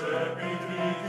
Shepherd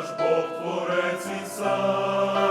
наш Бог творець і сам.